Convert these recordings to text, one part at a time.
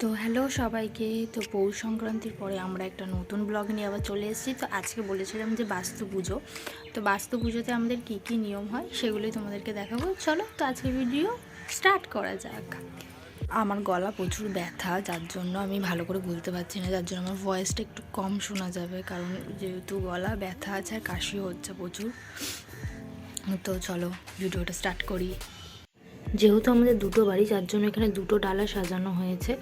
তো হ্যালো সবাইকে। তো পৌষ সংক্রান্তির পরে আমরা একটা নতুন ব্লগ নিয়ে আবার চলে এসেছি। তো আজকে বলেছিলাম যে বাস্তু পুজো। তো বাস্তু পুজোতে আমাদের কী কী নিয়ম হয় সেগুলোই তোমাদেরকে দেখাবো। চলো তো আজকে ভিডিও স্টার্ট করা যাক। আমার গলা প্রচুর ব্যথা, যার জন্য আমি ভালো করে বলতে পারছি না। যার জন্য আমার ভয়েসটা একটু কম শোনা যাবে। কারণ যেহেতু গলা ব্যথা আছে আর কাশিও হচ্ছে প্রচুর। তো চলো ভিডিওটা স্টার্ট করি। যেহেতু আমাদের দুটো বাড়ি, যার জন্য এখানে দুটো ডালা সাজানো হয়েছে।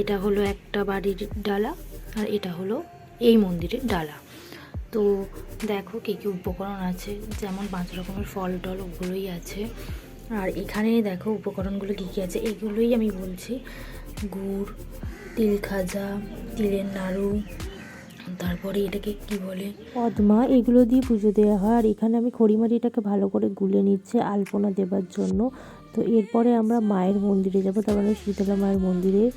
এটা হলো একটা বাড়ির ডালা আর এটা হলো এই মন্দিরের ডালা। তো দেখো কী কী উপকরণ আছে, যেমন পাঁচ রকমের ফল টল ওগুলোই আছে। আর এখানে দেখো উপকরণগুলো কী কী আছে, এগুলোই আমি বলছি। গুড়, তিল খাজা, তিলের নাড়ু তারপরে এটাকে কি বলে? পদ্মা, এগুলো দিয়ে পুজো দেওয়া হয়। আর এখানে আমি খড়িমাটিটাকে ভালো করে গুলে নিচ্ছে আলপনা দেবার জন্য। তো এরপরে আমরা মায়ের মন্দিরে যাব। তার মানে শীতলা মায়ের মন্দিরে।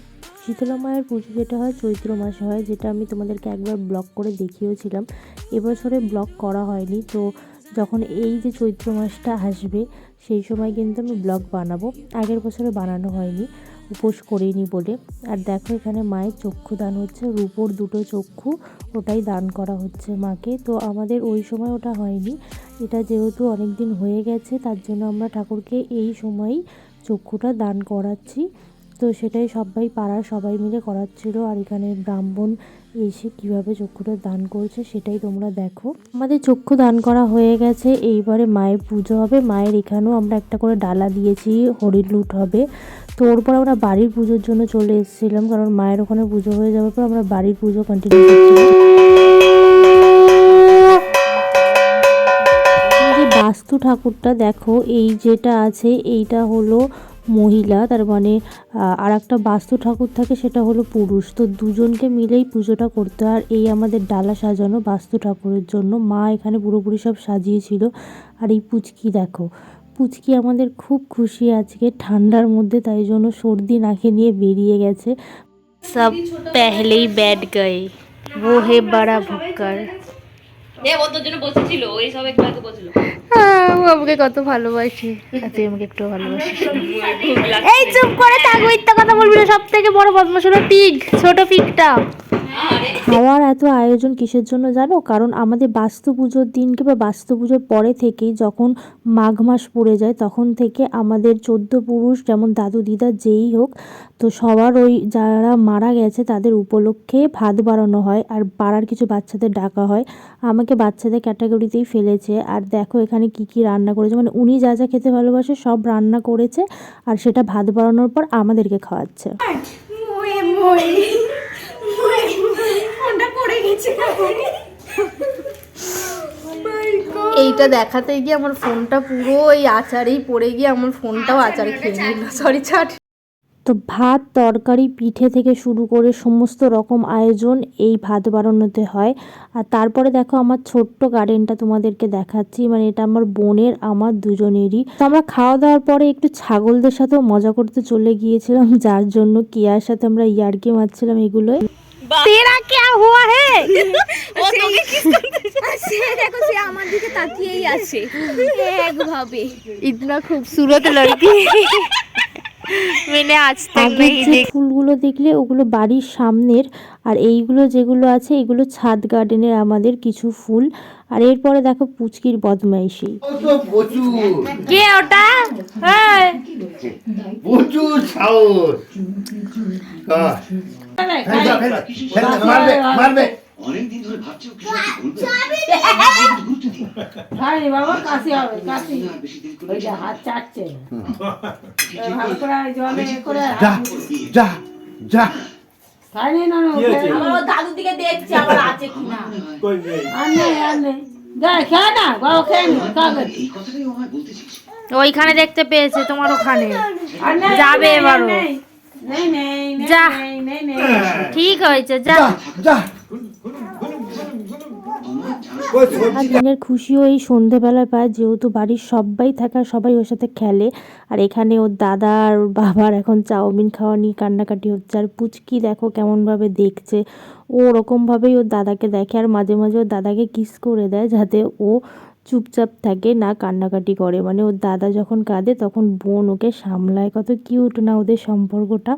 শীতলা মায়ের পুজো যেটা হয়, চৈত্র মাসে হয়, যেটা আমি তোমাদেরকে একবার ব্লগ করে দেখিয়েছিলাম। এবছরে ব্লগ করা হয়নি। তো যখন এই যে চৈত্র মাসটা আসবে, সেই সময় কিন্তু আমি ব্লগ বানাবো। আগের বছরে বানানো হয়নি। উপোস করিনি বলে। আর দেখো এখানে মায়ের চক্ষু দান হচ্ছে, রূপোর দুটো চক্ষু ওটাই দান করা হচ্ছে মাকে। তো আমাদের ওই সময় ওটা হয়নি। এটা যেহেতু অনেক দিন হয়ে গেছে, তার জন্য আমরা ঠাকুরকে এই সময়ই চক্ষুটা দান করাচ্ছি। তো সেটাই সবাই পাড়ার সবাই মিলে করাচ্ছিল। আর এখানে ব্রাহ্মণ এসে কীভাবে চক্ষুটা দান করছে সেটাই তোমরা দেখো। আমাদের চক্ষু দান করা হয়ে গেছে, এইবারে মায়ের পুজো হবে। মায়ের এখানেও আমরা একটা করে ডালা দিয়েছি হরিণ লুট হবে। তো ওরপর আমরা বাড়ির পুজোর জন্য চলে এসেছিলাম, কারণ মায়ের ওখানে পুজো হয়ে যাওয়ার পর আমরা বাড়ির পুজো কন্টিনিউ করছিলাম। বাস্তু ঠাকুরটা দেখো, এই যেটা আছে, এইটা হলো মহিলা তার মানে আর একটা বাস্তু ঠাকুর থাকে সেটা হলো পুরুষ। তো দুজনকে মিলেই পুজোটা করতে হয়। আর এই আমাদের ডালা সাজানো বাস্তু ঠাকুরের জন্য। মা এখানে পুরোপুরি সব সাজিয়েছিল। আর এই পুচকি দেখো পুচকি আমাদের খুব খুশি আজকে। ঠান্ডার মধ্যে তাই জন্য সর্দি নাকে নিয়ে বেরিয়ে গেছে। সব পেহলেই ব্যাড গাই ও হে বাড়া ভুক্কার। ও জন্য বসেছিল ওই সব একবার বসেছিল। হ্যাঁ, আমাকে কত ভালোবাসি। আর তুই আমাকে একটু ভালোবাসিস এই চুপ করে থাকব ইত্যা কথা বলবি না। সব থেকে বড় বদমাস হলো পিগ ছোট পিগটা। খাওয়ার এত আয়োজন কিসের জন্য জানো? কারণ আমাদের বাস্তু পুজোর দিনকে বা বাস্তু পুজোর পরে থেকেই যখন মাঘ মাস পড়ে যায়, তখন থেকে আমাদের চোদ্দ পুরুষ, যেমন দাদু, দিদা, যেই হোক, তো সবার ওই যারা মারা গেছে তাদের উপলক্ষে ভাত বাড়ানো হয় আর পাড়ার কিছু বাচ্চাদের ডাকা হয়। আমাকে বাচ্চাদের ক্যাটাগরিতেই ফেলেছে। আর দেখো এখানে কি কি রান্না করেছে। মানে উনি যা যা খেতে ভালোবাসে সব রান্না করেছে আর সেটা ভাত বাড়ানোর পর আমাদেরকে খাওয়াচ্ছে। এইটা দেখাতে গিয়ে আমার ফোনটা পুরো ওই আচারেই পড়ে গিয়ে আমার ফোনটাও আচার খেয়ে নিল। সরি ছাড়। তো ভাত তরকারি পিঠে থেকে শুরু করে সমস্ত রকম আয়োজন এই ভাত বানানোতে হয়। আর তারপরে দেখো আমার ছোট্ট গার্ডেনটা তোমাদেরকে দেখাচ্ছি। মানে এটা আমার বোনের আমার দুজনেরই। তো আমরা খাওয়া দাওয়ার পরে একটু ছাগলদের সাথেও মজা করতে চলে গিয়েছিলাম যার জন্য কেয়ার সাথে আমরা ইয়ার্কি মারছিলাম এগুলোই। তেরা क्या हुआ है ও তোকে কিস সে দেখো সে আমার দিকে তাকিয়েই আছে একভাবে इतना खूबसूरत लड़की মেনে আজ যে ফুলগুলো দেখলে ওগুলো বাড়ির সামনের আর এইগুলো যেগুলো আছে এগুলো ছাদ গার্ডেনের আমাদের কিছু ফুল। আর এরপরে দেখো পুচকির বদমাইশি। কে ওটা? মারবে মারবে। অনেকদিন ধরে ভাবছি ও কিছু একটা বলবে। গুরুত্ব বাবা কাশি হবে কাশি। ওই যে হাত চাটছে ভালো করে জলে করে যা যা যা। খাইনি না না আমার দাদুর দিকে দেখছে আবার আছে কিনা আর নেই আর নেই। যা খেয়ে না বাবা খেয়ে নি কাগজ এই কথাটাই ও আমায় বলতে ওইখানে দেখতে পেয়েছে তোমার ওখানে। যাবে নেই, এবারও। নেই, নেই নেই নেই যা। নেই ঠিক হয়েছে যা। দিনের খুশিও এই সন্ধেবেলায় পায় যেহেতু বাড়ির সবাই থাকা সবাই ওর সাথে খেলে। আর এখানে ওর দাদা আর ওর বাবার এখন চাউমিন খাওয়া নিয়ে কান্নাকাটি হচ্ছে। আর পুচকি দেখো কেমনভাবে দেখছে। ও ওরকমভাবেই ওর দাদাকে দেখে আর মাঝে মাঝে ওর দাদাকে কিস করে দেয় যাতে ও চুপচাপ থাকে, না কান্নাকাটি করে। মানে ওর দাদা যখন কাঁদে, তখন বোন ওকে সামলায়। কত কিউট না ওদের সম্পর্কটা।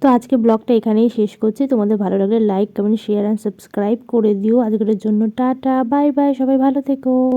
তো আজকে ব্লগটা এখানেই শেষ করছি। তোমাদের ভালো লাগলে like comment share and subscribe করে দিও। আজকের জন্য টাটা বাই বাই সবাই ভালো থেকো।